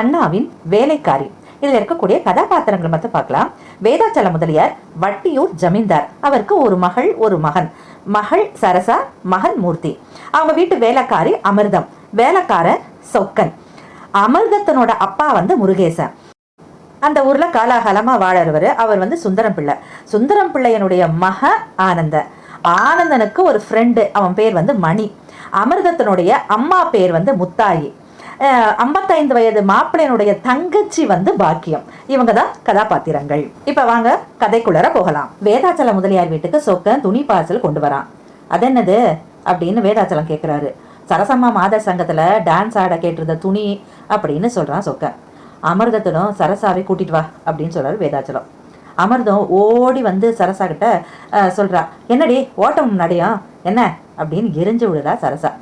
அண்ணாவின் வேலைக்காரி. இதில் இருக்கக்கூடிய கதாபாத்திரங்களை மட்டும் பார்க்கலாம். வேதாச்சல முதலியார் வட்டியூர் ஜமீன்தார். அவருக்கு ஒரு மகள் ஒரு மகன். மகள் சரசா மகன் மூர்த்தி. அவங்க வீட்டு வேலைக்காரி அமிர்தம். வேலைக்கார சொக்கன். அமிர்தத்தனோட அப்பா வந்து முருகேசன். அந்த ஊர்ல காலாகாலமா வாழறவர். அவர் வந்து சுந்தரம் பிள்ளை. சுந்தரம் பிள்ளையனுடைய மக ஆனந்த. ஆனந்தனுக்கு ஒரு ஃப்ரெண்டு அவன் பேர் வந்து மணி. அமிர்தத்தினுடைய அம்மா பேர் வந்து முத்தாயி. ஐம்பத்தைந்து வயது மாப்பிள்ளையனுடைய தங்கச்சி வந்து பாக்கியம். இவங்க தான் கதாபாத்திரங்கள். இப்ப வாங்க கதைக்குள்ளர போகலாம். வேதாச்சல முதலியார் வீட்டுக்கு சொக்கன் துணி பார்சல் கொண்டு வரான். அது என்னது அப்படின்னு வேதாச்சலம் கேட்குறாரு சரசம்மா மாதர் சங்கத்துல டான்ஸ் ஆட கேட்டிருந்த துணி அப்படின்னு சொல்றான் சொக்கன். அமிர்தத்திலும் சரசாவை கூட்டிட்டு வா அப்படின்னு சொல்றாரு வேதாச்சலம். அமிர்தம் ஓடி வந்து சரசா கிட்ட சொல்றா என்னடி ஓட்டம் நடையா என்ன? அப்படின்னு எரிஞ்சு விடுறா சரசா.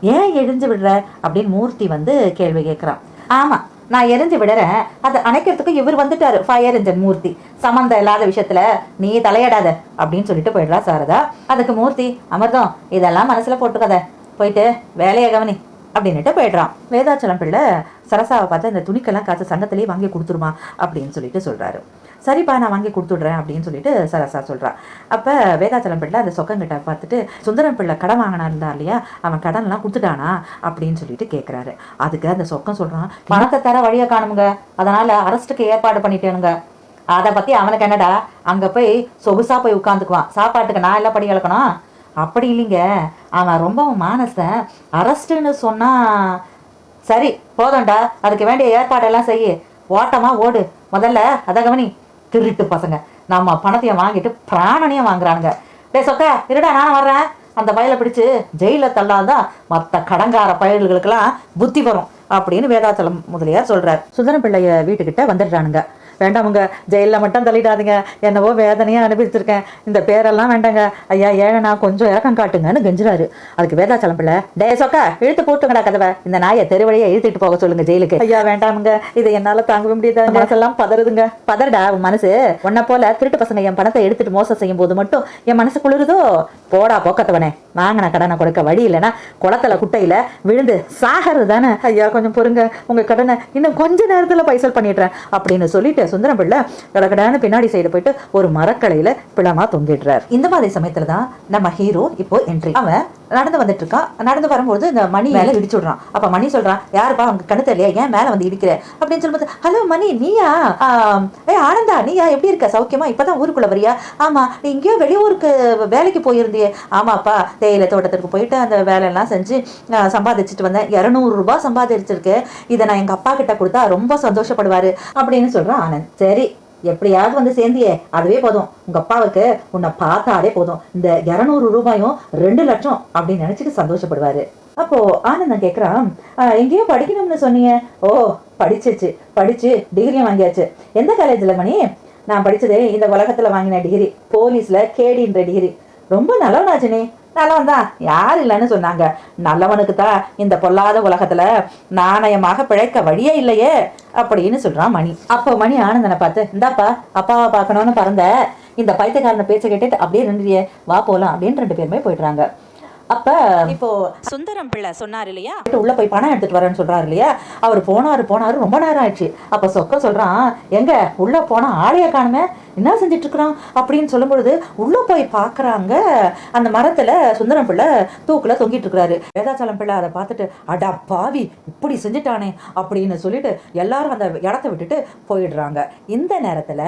ஏன் எரிஞ்சு விடுற? அப்படின்னு மூர்த்தி வந்து கேள்வி கேட்குறான். ஆமா நான் எரிஞ்சு விடுறேன். அதை அணைக்கிறதுக்கு இவர் வந்துட்டாரு ஃபயர் இன்ஜின் மூர்த்தி. சம்மந்தம் இல்லாத விஷயத்துல நீ தலையிடாத அப்படின்னு சொல்லிட்டு போயிடுறா சாரதா. அதுக்கு மூர்த்தி அமிர்தம் இதெல்லாம் மனசுல போட்டுக்காத. போயிட்டு வேலையை கவனி அப்படின்னுட்டு போயிடுறான். வேதாச்சலம் பிள்ளை சரசாவை பார்த்து அந்த துணிக்கெல்லாம் காசு சங்கத்திலேயே வாங்கி கொடுத்துருமா? அப்படின்னு சொல்லிட்டு சொல்றாரு. சரிப்பா நான் வாங்கி கொடுத்துட்றேன் அப்படின்னு சொல்லிட்டு சரசா சொல்கிறான் அப்போ வேதாச்சலம் பிள்ளை அந்த சொக்கங்கிட்ட பார்த்துட்டு சுந்தரம் பிள்ளை கடன் வாங்கினா இருந்தா இல்லையா? அவன் கடன்லாம் கொடுத்துட்டானா? அப்படின்னு சொல்லிட்டு கேட்குறாரு அதுக்கு அந்த சொக்கம் சொல்கிறான் பணத்தை தர வழியை காணுங்க. அதனால் அரஸ்ட்டுக்கு ஏற்பாடு பண்ணிட்டேனுங்க. அதை பற்றி அவனுக்கு என்னடா? அங்கே போய் சொகுசாக போய் உட்காந்துக்குவான் சாப்பாட்டுக்கு நான் எல்லாம் படி இழக்கணும்? அப்படி இல்லைங்க. அவன் ரொம்பவும் மானசன். அரஸ்ட்டுன்னு சொன்னால் சரி போதும்டா. அதுக்கு வேண்டிய ஏற்பாடெல்லாம் செய்யு. ஓட்டமாக ஓடு. முதல்ல அதை கவனி. திருட்டு பசங்க. நம்ம பணத்தையும் வாங்கிட்டு பிராணனையும் வாங்குறானுங்க. டே சொக்க இருடா நான் வர்றேன். அந்த பயலை பிடிச்சு ஜெயிலில் தள்ளாதான் மற்ற கடங்கார பயல்களுக்கெல்லாம் புத்தி வரும் அப்படின்னு வேதாச்சலம் முதலியார் சொல்றார். சுந்தரம் பிள்ளைய வீட்டுக்கிட்ட வந்துடுறானுங்க. வேண்டாமுங்க ஜெயிலில் மட்டும் தள்ளிடாதீங்க. என்னவோ வேதனையாக அனுபவிச்சிருக்கேன். இந்த பேரெல்லாம் வேண்டாங்க. ஐயா ஏழனா கொஞ்சம் இறக்கம் காட்டுங்கன்னு கெஞ்சுறாரு. அதுக்கு வேதாச்சலம் பிள்ளை டே சொக்கா இழுத்து போட்டுங்கடா கதவை. இந்த நாயை தெருவழியை இழுத்துட்டு போக சொல்லுங்க ஜெயிலுக்கு. ஐயா வேண்டாமுங்க. இதை என்னால தாங்கவே முடியாது மனசெல்லாம் பதறுதுங்க. பதறடா உன் மனசு. உன்னை போல திருட்டு பசங்க என் பணத்தை எடுத்துட்டு மோசம் செய்யும் போது மட்டும் என் மனசு குளிருதோ? போடா போக்கத்தவனே. வாங்கின கடனை கொடுக்க வழி இல்லைன்னா குளத்துல குட்டையில விழுந்து சாகிறது தானே? ஐயா கொஞ்சம் பொறுங்க. உங்க கடனை இன்னும் கொஞ்ச நேரத்தில் பைசல் பண்ணிடுறேன். அப்படின்னு சொல்லிட்டு சுந்தரம் பிள்ளை கடகடான பின்னாடி சைடு போயிட்டு ஒரு மரக்கலையில பிளமா தொங்கிடுறார். இந்த மாதிரி சமயத்துல தான் நம்ம ஹீரோ இப்போ என்ட்ரி அவன் நடந்து வந்துட்டு இருக்கான் நடந்து வரும்போது இந்த மணி மேல இடிச்சு விடுறான் அப்ப மணி சொல்றான் யாருப்பா அவங்க கண்ணு தெரியலையா? ஏன் மேல வந்து இடிக்கிற? அப்படின்னு சொல்லும்போது ஹலோ மணி நீயா? ஏய் ஆனந்தா நீயா? எப்படி இருக்க? சௌக்கியமா? இப்பதான் ஊருக்குள்ள வரியா? ஆமா நீ எங்கேயோ வெளியூருக்கு வேலைக்கு போயிருந்தியே. ஆமாப்பா தேயிலை தோட்டத்திற்கு போயிட்டு அந்த வேலையெல்லாம் செஞ்சு சம்பாதிச்சுட்டு வந்தேன். இரநூறு ரூபாய் சம்பாதிச்சிருக்கு. இதை நான் எங்க அப்பா கிட்ட கொடுத்தா ரொம்ப சந்தோஷப்படுவாரு. அப்படின்னு சொல்றான் ஆனந்த். சரி எப்படியாவது வந்து சேர்ந்தியே அதுவே போதும். உங்க அப்பாவுக்கு உன்னை பார்த்தாலே போதும். இந்த இரநூறு ரூபாயும் ரெண்டு லட்சம் அப்படின்னு நினைச்சிட்டு சந்தோஷப்படுவாரு. அப்போ ஆனந்தன் கேக்குறான் எங்கேயோ படிக்கணும்னு சொன்னீங்க. ஓ படிச்சிச்சு. படிச்சு டிகிரியும் வாங்கியாச்சு. எந்த காலேஜ்ல மணி? நான் படித்தது இந்த உலகத்துல வாங்கின டிகிரி போலீஸ்ல கேடின்ற டிகிரி ரொம்ப நல்லவனாச்சுனே. நல்லவன் தான் யார் இல்லைன்னு சொன்னாங்க. நல்லவனுக்கு தான் இந்த பொல்லாத உலகத்துல நாணயமாக பிழைக்க வழியே இல்லையே அப்படின்னு சொல்றான் மணி. அப்போ மணி ஆனந்தனை பார்த்து இந்தாப்பா அப்பாவை பார்க்கணும்னு பறந்த. இந்த பைத்தியக்காரனை பேச்ச கேட்டுட்டு அப்படியே நின்றுறியே வா போலாம் அப்படின்னு ரெண்டு பேருமே போயிடுறாங்க. அப்ப இப்போ சுந்தரம் பிள்ளை சொன்னார் இல்லையா? உள்ள போய் பணம் எடுத்துட்டு வரேன்னு சொல்றாரு இல்லையா? அவர் போனாரு போனாரு ரொம்ப நேரம் ஆயிடுச்சு. அப்ப சொக்க சொல்றான் எங்க? உள்ள போனா ஆளைய காணுமே. என்ன செஞ்சிட்ருக்குறான்? அப்படின்னு சொல்லும்பொழுது உள்ளே உள்ள போய் பாக்குறாங்க அந்த மரத்துல சுந்தரம் பிள்ளை தூக்குல தொங்கிட்டு இருக்கிறாரு வேதாச்சலம் பிள்ளை அதை பார்த்துட்டு அடா பாவி இப்படி செஞ்சுட்டானே அப்படின்னு சொல்லிட்டு எல்லாரும் அந்த இடத்த விட்டுட்டு போயிடுறாங்க. இந்த நேரத்துல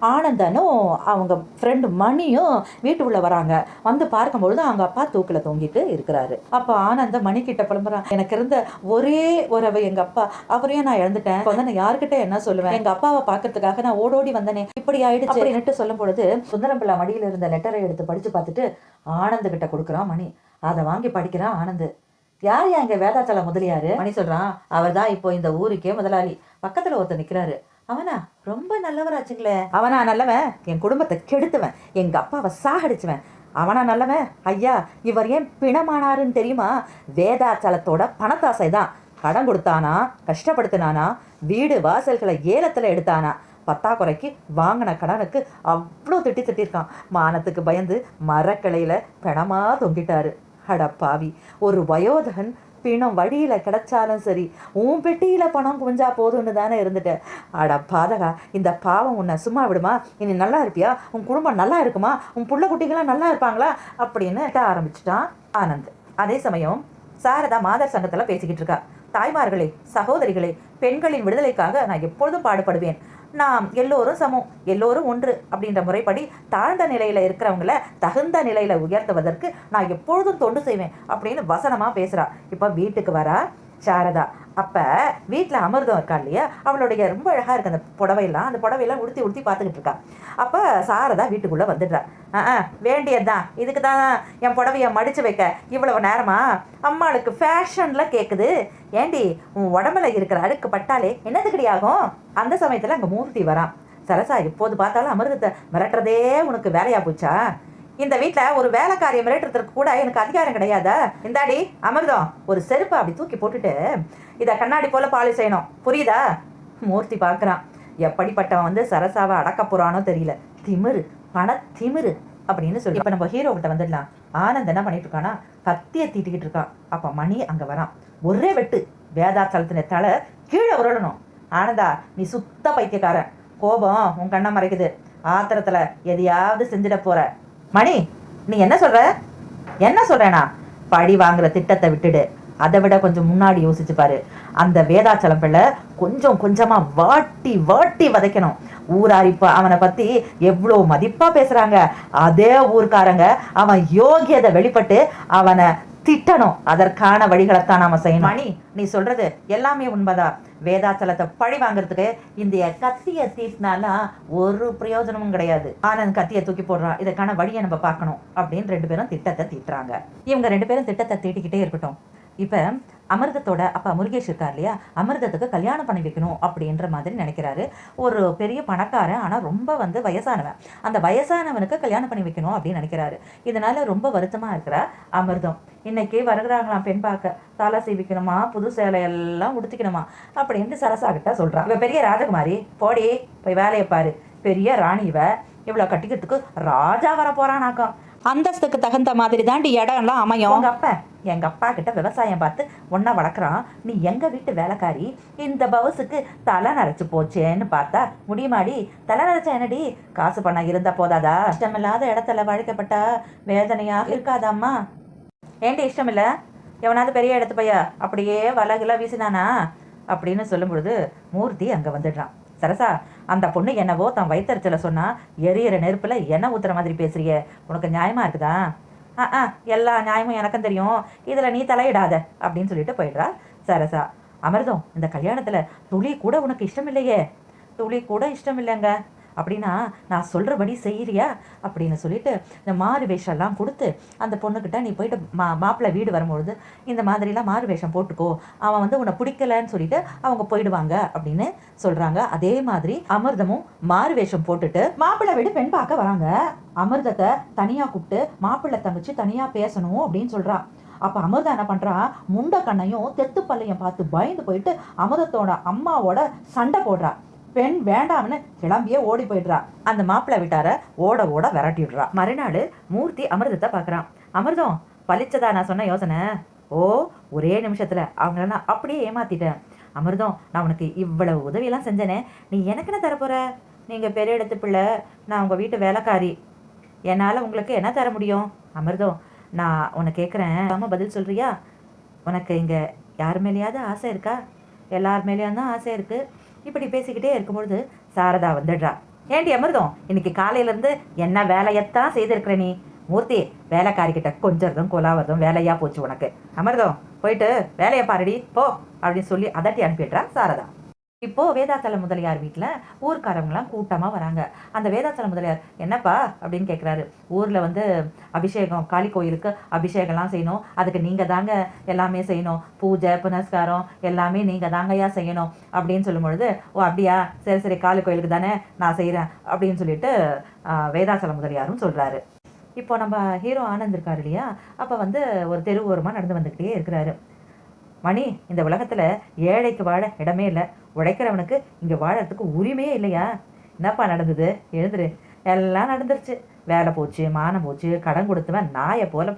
ஆனந்தனும் அவங்க ஃப்ரெண்டு மணியும் வீட்டுக்குள்ள வராங்க. வந்து பார்க்கும்பொழுது அவங்க அப்பா தூக்குல தொங்கிட்டு இருக்கிறாரு. அப்போ ஆனந்த மணி கிட்ட புலம்புறான் எனக்கு இருந்த ஒரே உறவு எங்க அப்பா. அவரையும் நான் இழந்துட்டேன். வந்து நான் யாருக்கிட்ட என்ன சொல்லுவேன்? எங்க அப்பாவை பார்க்கறதுக்காக நான் ஓடோடி வந்தனே. இப்படி ஆயிடுச்சு. அப்படின்னுட்டு சொல்லும் பொழுது சுந்தரம் பிள்ளை இருந்த லெட்டரை எடுத்து படித்து பார்த்துட்டு ஆனந்த கிட்ட கொடுக்குறான் மணி. அதை வாங்கி படிக்கிறான் ஆனந்த். யார் யா இங்க வேதாச்சல முதலியாரு? மணி சொல்றான். அவர்தான் இப்போ இந்த ஊருக்கே முதலாளி. பக்கத்துல ஒருத்தர் நிக்கிறாரு. அவனா? ரொம்ப நல்லவராச்சுங்களே. அவனா நல்லவன்? என் குடும்பத்தை கெடுத்துவன். எங்க அப்பாவை சாகடிச்சுவன். அவனா நல்லவன்? ஐயா இவர் ஏன் பிணமானாருன்னு தெரியுமா? வேதாச்சலத்தோட பணத்தாசை தான் கடன் கொடுத்தானா? கஷ்டப்படுத்தினானா? வீடு வாசல்களை ஏலத்தில் எடுத்தானா? பத்தாக்குறைக்கு வாங்கின கடனுக்கு அவ்வளோ திட்டி திட்டிருக்கான். மானத்துக்கு பயந்து மரக்கிளையில் பிணமாக தொங்கிட்டாரு. அட பாவி ஒரு வயோதகன் பிணம் வழியில் கிடைச்சாலும் சரி உன் பெட்டியில் பணம் குவிஞ்சா போதும்னு தானே இருந்துட்டு. அட பாதகா இந்த பாவம் உன்னை சும்மா விடுமா? இனி நல்லா இருப்பியா? உன் குடும்பம் நல்லா இருக்குமா? உன் புள்ள குட்டிகளாம் நல்லா இருப்பாங்களா? அப்படின்னு ஆரம்பிச்சிட்டான் ஆனந்த். அதே சமயம் சாரதா மாதர் சங்கத்தில் பேசிக்கிட்டு இருக்கா. தாய்மார்களே சகோதரிகளே பெண்களின் விடுதலைக்காக நான் எப்பொழுதும் பாடுபடுவேன். நாம் எல்லோரும் சமம் எல்லோரும் ஒன்று அப்படின்ற முறைப்படி தாழ்ந்த நிலையில இருக்கிறவங்கள தகுந்த நிலையில உயர்த்துவதற்கு நான் எப்பொழுதும் தொண்டு செய்வேன் அப்படின்னு வசனமா பேசுறா. இப்ப வீட்டுக்கு வரா சாரதா. அப்போ வீட்டில் அமிர்தம் இருக்கா இல்லையா? அவளுடைய ரொம்ப அழகாக இருக்கு அந்த புடவையெல்லாம். அந்த புடவையெல்லாம் உடுத்தி உடுத்தி பார்த்துக்கிட்டு இருக்கா. அப்போ சாரதா வீட்டுக்குள்ளே வந்துடுறா. ஆ ஆ, வேண்டியதுதான். இதுக்கு தான் என் புடவைய மடிச்சு வைக்க. இவ்வளவு நேரமா? அம்மாளுக்கு ஃபேஷனில் கேட்குது ஏண்டி உன் உடம்புல இருக்கிற அழுக்கு பட்டாலே என்னது ஆகும்? அந்த சமயத்தில் அங்கே மூர்த்தி வரான். சரசா எப்போது பார்த்தாலும் அமிர்தத்தை மிரட்டுறதே உனக்கு வேலையாக போச்சா? இந்த வீட்டில் ஒரு வேலைக்காரியை மிரட்டுறதுக்கு கூட எனக்கு அதிகாரம் கிடையாதா? இந்தாடி அமிர்தம் ஒரு செருப்பை அப்படி தூக்கி போட்டுட்டு இதை கண்ணாடி போல பாலி செய்யணும். புரியுதா? மூர்த்தி பார்க்குறான். எப்படிப்பட்டவன் வந்து சரசாவை அடக்க போறானோ தெரியல. திமிரு பண திமிரு அப்படின்னு சொல்லி. இப்போ நம்ம ஹீரோ கிட்ட வந்துடலாம். ஆனந்த் என்ன பண்ணிட்டு இருக்கானா கத்தியை தீட்டிக்கிட்டு இருக்கான். அப்போ மணி அங்கே வரான். ஒரே வெட்டு. வேதாச்சலத்தின தலை கீழே உருளணும். ஆனந்தா நீ சுத்த பைத்தியக்காரன். கோபம் உன் கண்ணை மறைக்குது. ஆத்திரத்துல எதையாவது செஞ்சிட போற. மணி நீ என்ன சொல்ற? என்ன சொல்றேனா? பழி வாங்குற திட்டத்தை விட்டுடு. அதை விட கொஞ்சம் முன்னாடி யோசிச்சு பாரு. அந்த வேதாச்சலம் பிள்ளை கொஞ்சம் கொஞ்சமா வாட்டி வாட்டி வதைக்கணும். ஊரார் இப்போ அவனை பத்தி எவ்வளோ மதிப்பா பேசுறாங்க. அதே ஊர்க்காரங்க அவன் யோகியதை வெளிப்பட்டு அவனை திட்டணும். அதற்கான வழிகளைத்தான் நாம செய்யணும். மணி நீ சொல்றது எல்லாமே உண்மைதான். வேதாச்சலத்தை பழி வாங்குறதுக்கு இந்த கத்திய தீட்டினாலாம் ஒரு பிரயோஜனமும் கிடையாது. ஆனந்த் கத்தியை தூக்கி போடுறான். இதற்கான வழியை நம்ம பார்க்கணும் அப்படின்னு ரெண்டு பேரும் திட்டத்தை தீட்டுறாங்க. இவங்க ரெண்டு பேரும் திட்டத்தை தீட்டிக்கிட்டே இருக்கட்டும். இப்போ அமிர்தத்தோட அப்பா முருகேஷ் இருக்கார் இல்லையா? அமிர்தத்துக்கு கல்யாணம் பண்ணி வைக்கணும் அப்படின்ற மாதிரி நினைக்கிறாரு. ஒரு பெரிய பணக்காரன் ஆனால் ரொம்ப வந்து வயசானவன். அந்த வயசானவனுக்கு கல்யாணம் பண்ணி வைக்கணும் அப்படின்னு நினைக்கிறாரு. இதனால ரொம்ப வருத்தமாக இருக்கிறா அமிர்தம். இன்னைக்கு வருகிறாங்களாம் பெண் பார்க்க. தலை சீவிக்கணுமா புது சேலை எல்லாம் உடுத்திக்கணுமா? அப்படின்ட்டு சரசா கிட்ட சொல்றான். இவ பெரிய ராஜகுமாரி போடி போய் வேலையை பாரு. பெரிய ராணி இவ. இவ்வளோ கட்டிக்கிறதுக்கு ராஜா வர போறானாக்கம் அந்தஸ்துக்கு தகுந்த மாதிரி தாண்டி இடம்லாம் அமையும். அப்பா எங்கள் அப்பா கிட்ட விவசாயம் பார்த்து ஒன்றா வளர்க்குறான். நீ எங்கள் வீட்டு வேலைக்காரி? இந்த பவுசுக்கு தலை நரைச்சி போச்சேன்னு பார்த்தா முடியுமாடி? தலை நரைச்சா என்னடி? காசு பணம் இருந்தா போதாதா? இஷ்டமில்லாத இடத்துல வழிக்கப்பட்டா வேதனையாக இருக்காதாம்மா. ஏன்டி இஷ்டமில்ல? எவனாவது பெரிய இடத்து பையா? அப்படியே வலகெல்லாம் வீசினானா? அப்படின்னு சொல்லும் பொழுது மூர்த்தி அங்கே வந்துடுறான். சரசா அந்த பொண்ணு என்னவோ தன் வயிற்றுச்சல சொன்னால் எரியற நெருப்பில் எண்ணெய் ஊத்துற மாதிரி பேசுறிய? உனக்கு நியாயமாக இருக்குதா? ஆ ஆ எல்லா நியாயமும் எனக்கும் தெரியும். இதில் நீ தலையிடாத அப்படின்னு சொல்லிட்டு போயிடுறா சரசா. அமிர்தம் இந்த கல்யாணத்தில் துளி கூட உனக்கு இஷ்டம் இல்லையே துளி கூட இஷ்டம் இல்லைங்க அப்படின்னா நான் சொல்கிறபடி செய்கிறியா அப்படின்னு சொல்லிட்டு இந்த மாறு வேஷம்லாம் கொடுத்து அந்த பொண்ணுக்கிட்ட நீ போயிட்டு மா மாப்பிள்ளை வீடு வரும்பொழுது இந்த மாதிரிலாம் மாறு வேஷம் போட்டுக்கோ. அவன் வந்து உன்னை பிடிக்கலன்னு சொல்லிட்டு அவங்க போயிடுவாங்க அப்படின்னு சொல்கிறாங்க அதே மாதிரி அமிர்தமும் மாறு வேஷம் போட்டுட்டு மாப்பிள்ளை வீடு பெண் பார்க்க வராங்க. அமிர்தத்தை தனியாக கூப்பிட்டு மாப்பிள்ளை தங்கச்சி தனியாக பேசணும் அப்படின்னு சொல்கிறான் அப்போ அமிர்தா என்ன பண்ணுறா முண்டை கண்ணையும் தெத்து பல்லையும் பார்த்து பயந்து போயிட்டு அமிர்தத்தோட அம்மாவோட சண்டை போடுறா. பெண் வேண்டாம்னு கிளம்பியே ஓடி போயிடுறா. அந்த மாப்பிள்ளை விட்டார ஓட ஓட விரட்டிடுறா. மறுநாள் மூர்த்தி அமிர்தத்தை பார்க்குறான். அமிர்தம் பலிச்சதா நான் சொன்ன யோசனை? ஓ ஒரே நிமிஷத்தில். அவங்கள நான் அப்படியே ஏமாத்திட்டேன். அமிர்தம் நான் உனக்கு இவ்வளவு உதவியெல்லாம் செஞ்சேனே. நீ எனக்கு என்ன தரப்போற? நீங்கள் பெரிய இடத்து பிள்ளை. நான் உங்கள் வீட்டு வேலைக்காரி. என்னால் உங்களுக்கு என்ன தர முடியும்? அமிர்தம் நான் உன்னை கேட்குறேன் அம்மா பதில் சொல்கிறியா உனக்கு இங்கே யார் மேலேயாவது ஆசை இருக்கா? எல்லார் மேலேயும் தான் ஆசை இருக்குது இப்படி பேசிக்கிட்டே இருக்கும்பொழுது சாரதா வந்துடுறா. ஏண்டி அமிர்தம் இன்னைக்கு காலையிலேருந்து என்ன வேலையத்தான் செய்திருக்கிற நீ? மூர்த்தி வேலைக்காரிக்கிட்ட கொஞ்சறதும் கொலாவதும் வேலையா போச்சு உனக்கு. அமிர்தம் போயிட்டு வேலையை பாருடி போ அப்படின்னு சொல்லி அதட்டி அனுப்பிடுறா சாரதா. இப்போ வேதாத்தல முதலியார் வீட்டில் ஊர்க்காரவங்களாம் கூட்டமாக வராங்க. அந்த வேதாத்தல முதலியார் என்னப்பா? அப்படின்னு கேட்குறாரு ஊரில் வந்து அபிஷேகம் காளி கோயிலுக்கு அபிஷேகம்லாம் செய்யணும். அதுக்கு நீங்கள் தாங்க எல்லாமே செய்யணும். பூஜை புனஸ்காரம் எல்லாமே நீங்கள் தாங்கய்யா செய்யணும் அப்படின்னு சொல்லும் பொழுது ஓ அப்படியா? சரி சரி காளி கோயிலுக்கு தானே நான் செய்கிறேன் அப்படின்னு சொல்லிட்டு ஆ, வேதாச்சல முதலியாரும் சொல்கிறாரு இப்போ நம்ம ஹீரோ ஆனந்த் இருக்காரு இல்லையா? அப்போ வந்து ஒரு தெருவோரமாக நடந்து வந்துக்கிட்டே இருக்கிறாரு. மணி இந்த உலகத்தில் ஏழைக்கு வாழ இடமே இல்லை. உழைக்கிறவனுக்கு இங்கே வாழறதுக்கு உரிமையே இல்லையா? என்னப்பா நடந்தது? எழுந்துரு. எல்லாம் நடந்துருச்சு. வேலை போச்சு மானம் போச்சு கடன் கொடுத்தவன் நாயை போல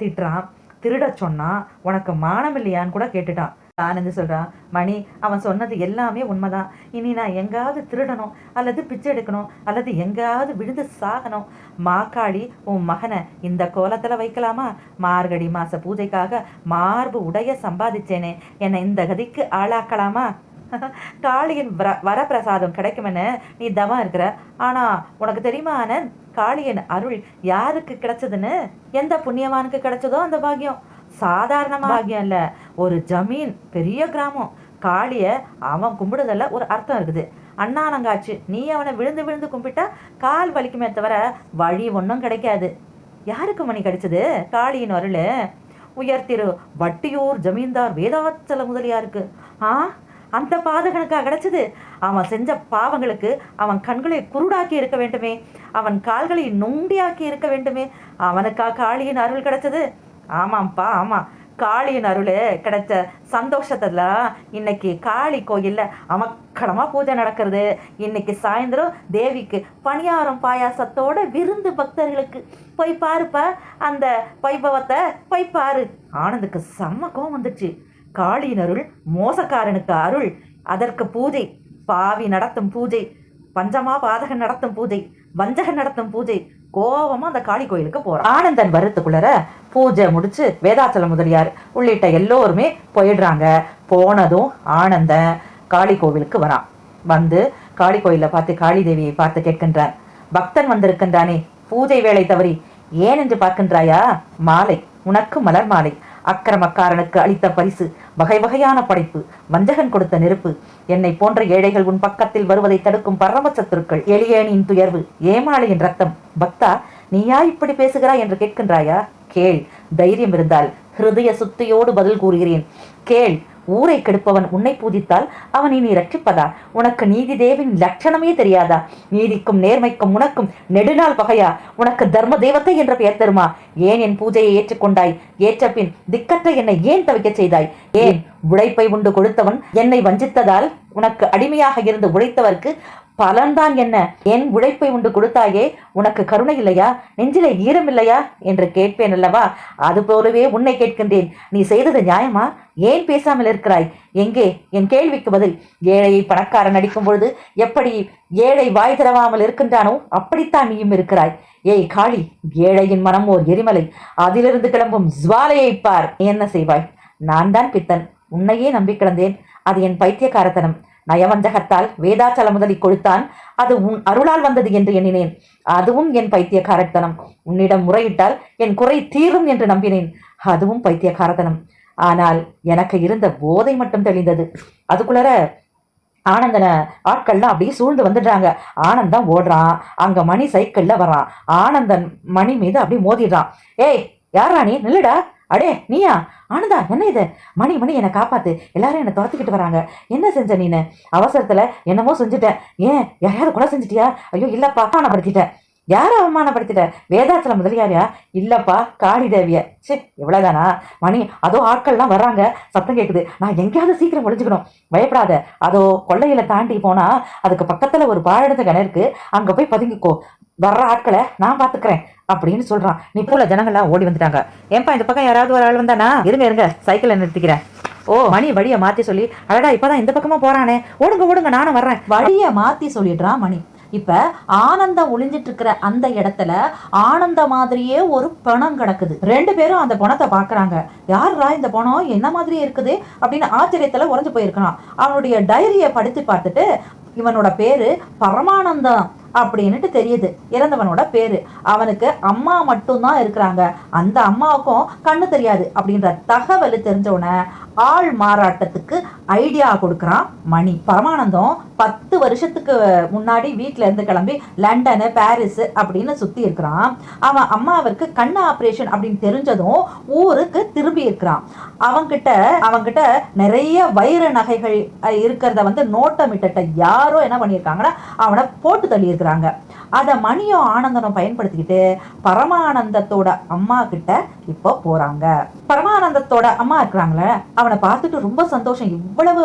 திட்டுறான் திருட சொன்னான் உனக்கு மானம் இல்லையான்னு கூட கேட்டுட்டான். ஆனந்து சொல்கிறான் மணி அவன் சொன்னது எல்லாமே உண்மைதான். இனி நான் எங்காவது திருடணும் அல்லது பிச்சை எடுக்கணும் அல்லது எங்காவது விழுந்து சாகணும். மாக்காளி உன் மகனை இந்த கோலத்துல வைக்கலாமா? மார்கழி மாச பூஜைக்காக மார்பு உடைய சம்பாதிச்சேனே. என்னை இந்த கதிக்கு ஆளாக்கலாமா? காளியின் வர வரப்பிரசாதம் கிடைக்குமென்னு நீ தவம் இருக்கிற. ஆனா உனக்கு தெரியுமா ஆனந்த் காளியின் அருள் யாருக்கு கிடைச்சதுன்னு? எந்த புண்ணியவானுக்கு கிடைச்சதோ அந்த பாக்கியம். சாதாரண பாக்கியம் ஒரு ஜமீன் பெரிய கிராமம். காளிய அவன் கும்பிடுதல்ல ஒரு அர்த்தம் இருக்குது. அண்ணானங்காச்சு நீ அவனை விழுந்து விழுந்து கும்பிட்டா கால் வலிக்குமே தவிர வழி ஒன்றும் கிடைக்காது. யாருக்கு மணி கிடைச்சது? காளியின் அருள். உயர் திரு வட்டியூர் ஜமீன்தார் வேதாச்சல முதலியாருக்கு. ஆ? அந்த பாதகனுக்கா கிடைச்சது. அவன் செஞ்ச பாவங்களுக்கு அவன் கண்களை குருடாக்கி இருக்க வேண்டுமே. அவன் கால்களை நொண்டியாக்கி இருக்க வேண்டுமே. அவனுக்கா காளியின் அருள் கிடைச்சது? ஆமாம்ப்பா ஆமாம் காளியின் அருள் கிடைச்ச சந்தோஷத்தில் இன்னைக்கு காளி கோயிலில் அமக்கடமாக பூஜை நடக்கிறது. இன்னைக்கு சாயந்தரம் தேவிக்கு பணியாரம் பாயாசத்தோட விருந்து பக்தர்களுக்கு. போய் பாருப்பா அந்த வைபவத்தை போய் பாரு. ஆனந்துக்கு செம்ம கோவம் வந்துச்சு காளியின் அருள் மோசக்காரனுக்கு அருள். அதற்கு பூஜை பாவி நடத்தும் பூஜை. பஞ்சமா பாதகன் நடத்தும் பூஜை வஞ்சகன் நடத்தும் பூஜை. கோவமா அந்த காளி கோயிலுக்கு போறான். ஆனந்தன் வரத்துக்குள்ளர பூஜை முடிச்சு வேதாச்சல முதலியார் உள்ளிட்ட எல்லோருமே போயிடுறாங்க. போனதும் ஆனந்தன் காளி கோவிலுக்கு வரான். வந்து காளி கோயிலில் பார்த்து காளி தேவியை பார்த்து கேட்கின்றான். பக்தன் வந்திருக்கின்றானே பூஜை வேலை தவறி ஏன் என்று பார்க்கின்றாயா? மாலை உனக்கு மலர் மாலை. அக்கிரமக்காரனுக்கு அளித்த பரிசு வகை வகையான படைப்பு வஞ்சகன் கொடுத்த நெருப்பு என்னை போன்ற ஏழைகள் உன் பக்கத்தில் வருவதை தடுக்கும் பரமசத்துருக்கள் எளியேனின் துயர்வு ஏமாளியின் ரத்தம். பக்தா நீயா இப்படி பேசுகிறாய் என்று கேட்கின்றாயா? கேள் தைரியம் இருந்தால் ஹிருதய சுத்தியோடு பதில் கூறுகிறேன். கேள் ஊரை கெடுப்பவன் உன்னை பூஜித்தால் அவனை நீ ரட்சிப்பதா உனக்கு நீதி தேவின் லட்சணமே தெரியாதா? நீதிக்கும் நேர்மைக்கும் உனக்கும் நெடுநாள் பகையா? உனக்கு தர்ம தெய்வத்தை என்ற பெயர் தருமா? ஏன் என் பூஜையை ஏற்றுக்கொண்டாய்? ஏற்ற பின் திக்கற்ற என்னை ஏன் தவிக்கச் செய்தாய்? ஏன் உழைப்பை உண்டு கொடுத்தவன் என்னை வஞ்சித்ததால் உனக்கு அடிமையாக இருந்து உழைத்தவர்க்கு பலன்தான் என்ன? என் உழைப்பை உண்டு கொடுத்தாயே உனக்கு கருணை இல்லையா? நெஞ்சிலே ஈரம் இல்லையா? என்று கேட்பேன் அல்லவா? அது போலவே உன்னை கேட்கின்றேன். நீ செய்தது நியாயமா? ஏன் பேசாமல் இருக்கிறாய்? எங்கே? என் கேள்விக்கு பதில். ஏழையை பணக்காரன் அடிக்கும் பொழுது எப்படி ஏழை வாய் திறவாமல் இருக்கின்றானோ அப்படித்தான் நீயும் இருக்கிறாய். ஏய் காளி ஏழையின் மனம் ஓர் எரிமலை. அதிலிருந்து கிளம்பும் ஜுவாலையை பார். என்ன செய்வாய்? நான் தான் பித்தன். உன்னையே நம்பி கிடந்தேன். அது என் பைத்தியக்காரத்தனம். நயவஞ்சகத்தால் வேதாச்சல முதலி கொழுத்தான். அது உன் அருளால் வந்தது என்று எண்ணினேன். அதுவும் என் பைத்தியக்காரத்தனம். உன்னிடம் முறையிட்டால் என் குறை தீரும் என்று நம்பினேன். அதுவும் பைத்தியக்காரத்தனம். ஆனால் எனக்கு இருந்த போதை மட்டும் தெளிந்தது. அதுக்குள்ளர ஆனந்தன ஆட்கள்லாம் அப்படியே சூழ்ந்து வந்துடுறாங்க. ஆனந்தம் ஓடுறான். அங்க மணி சைக்கிள்ல வரான் ஆனந்தன் மணி மீது அப்படியே மோதிடுறான். ஏய் யார் ராணி நில்லுடா. அடே நீயா? ஆனந்தா என்ன இது? மணி மணி என்னை காப்பாத்து. எல்லாரும் என்னை துரத்திக்கிட்டு வராங்க. என்ன செஞ்ச நீனு? அவசரத்துல என்னமோ செஞ்சுட்டேன். ஏன்? யாரையாவது கொலை செஞ்சிட்டியா? ஐயோ இல்லப்பா அவமானப்படுத்திட்டேன். யாரை அவமானப்படுத்திட்ட? வேதாச்சல முதலியாரியா இல்லப்பா காளி தேவிய. சே இவ்வளவுதானா? மணி அதோ ஆட்கள்லாம் வர்றாங்க. சத்தம் கேட்குது நான் எங்கேயாவது சீக்கிரம் ஒழிஞ்சுக்கணும் பயப்படாத. அதோ கொள்ளையில தாண்டி போனா அதுக்கு பக்கத்துல ஒரு பாழடைந்த கிணறு இருக்கு. அங்க போய் பதுங்கிக்கோ. வர்ற ஆட்களை நான் பாத்துக்கிறேன் அப்படின்னு சொல்றான். நீ போல ஜனங்கள்லாம் ஓடி வந்துட்டாங்க. ஏன்பா இந்த பக்கம் யாராவது ஒரு ஆள் வந்தானா? இருங்க இருங்க. சைக்கிளை நிறுத்திக்கிறேன். ஓ. மணி வழியை மாத்தி சொல்லி அடடா இப்பதான் இந்த பக்கமா போறானே. ஓடுங்க ஓடுங்க நானும் வர்றேன். வழிய மாத்தி சொல்லிடுறான் மணி. இப்ப ஆனந்தம் ஒளிஞ்சிட்டு இருக்கிற அந்த இடத்துல ஆனந்த மாதிரியே ஒரு பணம் கிடக்குது. ரெண்டு பேரும் அந்த பணத்தை பாக்குறாங்க யாருடா இந்த பணம்? என்ன மாதிரியே இருக்குது? அப்படின்னு ஆச்சரியத்துல உறைஞ்சு போயிருக்கான் அவனுடைய டைரியை படித்து பார்த்துட்டு இவனோட பேரு பரமானந்தம். அப்படின்னுட்டு தெரியுது. இறந்தவனோட பேரு. அவனுக்கு அம்மா மட்டும்தான் இருக்கிறாங்க. அந்த அம்மாவுக்கும் கண்ணு தெரியாது. அப்படின்ற தகவல் தெரிஞ்சவன ஆள் மாறாட்டத்துக்கு ஐடியா கொடுக்குறான் மணி. பரமானந்தம் பத்து வருஷத்துக்கு முன்னாடி வீட்டில் இருந்து கிளம்பி லண்டனு பாரிஸ் அப்படின்னு சுத்தி இருக்கிறான். அவன் அம்மாவிற்கு கண்ணு ஆப்ரேஷன் அப்படின்னு தெரிஞ்சதும் ஊருக்கு திரும்பி இருக்கிறான். அவன்கிட்ட அவன்கிட்ட நிறைய வைர நகைகள் இருக்கிறத வந்து நோட்டமிட்ட யாரோ என்ன பண்ணியிருக்காங்கன்னா அவனை போட்டு தள்ளி வச்சுக்கிறாங்க அதை மணியும் ஆனந்தனும் பயன்படுத்திக்கிட்டு பரமானந்தத்தோட அம்மா கிட்ட இப்போ போறாங்க. பரமானந்தத்தோட அம்மா இருக்கிறாங்களே அவனை பார்த்துட்டு ரொம்ப சந்தோஷம். இவ்வளவு